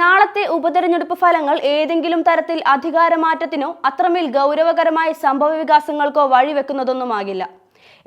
നാളത്തെ ഉപതെരഞ്ഞെടുപ്പ് ഫലങ്ങൾ ഏതെങ്കിലും തരത്തിൽ അധികാരമാറ്റത്തിനോ അത്രമേൽ ഗൗരവകരമായ സംഭവ വികാസങ്ങൾക്കോ വഴിവെക്കുന്നതൊന്നുമാകില്ല.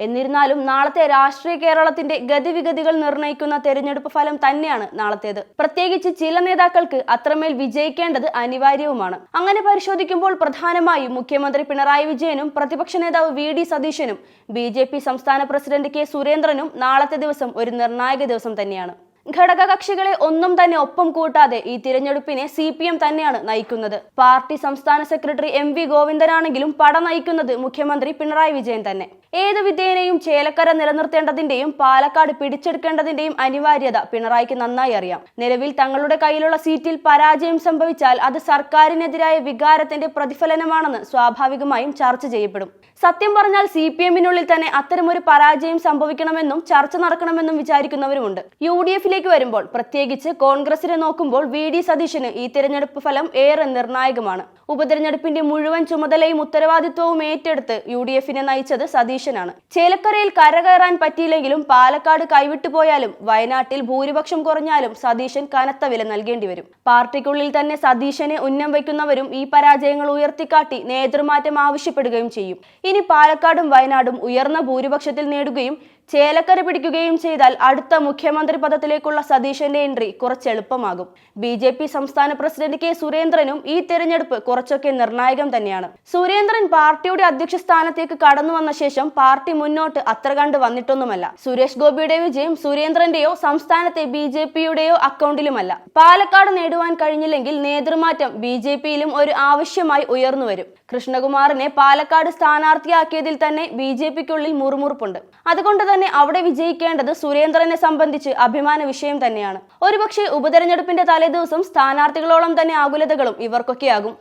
എന്നിരുന്നാലും നാളത്തെ രാഷ്ട്രീയ കേരളത്തിന്റെ ഗതിവിഗതികൾ നിർണയിക്കുന്ന തെരഞ്ഞെടുപ്പ് ഫലം തന്നെയാണ് നാളത്തേത്. പ്രത്യേകിച്ച് ചില നേതാക്കൾക്ക് അത്രമേൽ വിജയിക്കേണ്ടത് അനിവാര്യവുമാണ്. അങ്ങനെ പരിശോധിക്കുമ്പോൾ പ്രധാനമായും മുഖ്യമന്ത്രി പിണറായി വിജയനും പ്രതിപക്ഷ നേതാവ് വി ഡി സതീശനും ബി സംസ്ഥാന പ്രസിഡന്റ് കെ സുരേന്ദ്രനും നാളത്തെ ദിവസം ഒരു നിർണായക ദിവസം തന്നെയാണ്. ഘടകകക്ഷികളെ ഒന്നും തന്നെ ഒപ്പം കൂട്ടാതെ ഈ തിരഞ്ഞെടുപ്പിനെ സി പി എം തന്നെയാണ് നയിക്കുന്നത്. പാർട്ടി സംസ്ഥാന സെക്രട്ടറി എം വി ഗോവിന്ദനാണെങ്കിലും പട നയിക്കുന്നത് മുഖ്യമന്ത്രി പിണറായി വിജയൻ തന്നെ. ഏത് വിധേയനെയും ചേലക്കര നിലനിർത്തേണ്ടതിന്റെയും പാലക്കാട് പിടിച്ചെടുക്കേണ്ടതിന്റെയും അനിവാര്യത പിണറായിക്ക് നന്നായി അറിയാം. നിലവിൽ തങ്ങളുടെ കയ്യിലുള്ള സീറ്റിൽ പരാജയം സംഭവിച്ചാൽ അത് സർക്കാരിനെതിരായ വികാരത്തിന്റെ പ്രതിഫലനമാണെന്ന് സ്വാഭാവികമായും ചർച്ച ചെയ്യപ്പെടും. സത്യം പറഞ്ഞാൽ സി പി എമ്മിനുള്ളിൽ തന്നെ അത്തരമൊരു പരാജയം സംഭവിക്കണമെന്നും ചർച്ച നടക്കണമെന്നും വിചാരിക്കുന്നവരുമുണ്ട്. യു ഡി എഫിലേക്ക് വരുമ്പോൾ പ്രത്യേകിച്ച് കോൺഗ്രസിനെ നോക്കുമ്പോൾ വി ഡി സതീശന് ഈ തിരഞ്ഞെടുപ്പ് ഫലം ഏറെ നിർണായകമാണ്. ഉപതെരഞ്ഞെടുപ്പിന്റെ മുഴുവൻ ചുമതലയും ഉത്തരവാദിത്വവും ഏറ്റെടുത്ത് യു ഡി എഫിനെ നയിച്ചത് സതീശനാണ്. ചേലക്കരയിൽ കരകയറാൻ പറ്റിയില്ലെങ്കിലും പാലക്കാട് കൈവിട്ടു പോയാലും വയനാട്ടിൽ ഭൂരിപക്ഷം കുറഞ്ഞാലും സതീശൻ കനത്ത വില നൽകേണ്ടി വരും. പാർട്ടിക്കുള്ളിൽ തന്നെ സതീശനെ ഉന്നം വയ്ക്കുന്നവരും ഈ പരാജയങ്ങൾ ഉയർത്തിക്കാട്ടി നേതൃമാറ്റം ആവശ്യപ്പെടുകയും ചെയ്യും. ഇനി പാലക്കാടും വയനാടും ഉയർന്ന ഭൂരിപക്ഷത്തിൽ നേടുകയും ചേലക്കര പിടിക്കുകയും ചെയ്താൽ അടുത്ത മുഖ്യമന്ത്രി പദത്തിലേക്കുള്ള സതീശന്റെ എൻട്രി കുറച്ച് എളുപ്പമാകും. ബി ജെ പി സംസ്ഥാന പ്രസിഡന്റ് കെ സുരേന്ദ്രനും ഈ തെരഞ്ഞെടുപ്പ് കുറച്ചൊക്കെ നിർണായകം തന്നെയാണ്. സുരേന്ദ്രൻ പാർട്ടിയുടെ അധ്യക്ഷ സ്ഥാനത്തേക്ക് കടന്നു വന്ന ശേഷം പാർട്ടി മുന്നോട്ട് അത്ര കണ്ട് വന്നിട്ടൊന്നുമല്ല. സുരേഷ് ഗോപിയുടെ വിജയം സുരേന്ദ്രന്റെയോ സംസ്ഥാനത്തെ ബി ജെ പിയുടെയോ അക്കൗണ്ടിലുമല്ല. പാലക്കാട് നേടുവാൻ കഴിഞ്ഞില്ലെങ്കിൽ നേതൃമാറ്റം ബി ജെ പിയിലും ഒരു ആവശ്യമായി ഉയർന്നുവരും കൃഷ്ണകുമാറിനെ പാലക്കാട് സ്ഥാനാർത്ഥിയാക്കിയതിൽ തന്നെ ബി ജെ പിക്കുള്ളിൽ മുറുമുറുപ്പുണ്ട്. അതുകൊണ്ട് തന്നെ അവിടെ വിജയിക്കേണ്ടത് സുരേന്ദ്രനെ സംബന്ധിച്ച് അഭിമാന വിഷയം തന്നെയാണ്. ഒരുപക്ഷെ ഉപതെരഞ്ഞെടുപ്പിന്റെ തലേദിവസം സ്ഥാനാർത്ഥികളോളം തന്നെ ആകുലതകളും ഇവർക്കൊക്കെയാകും.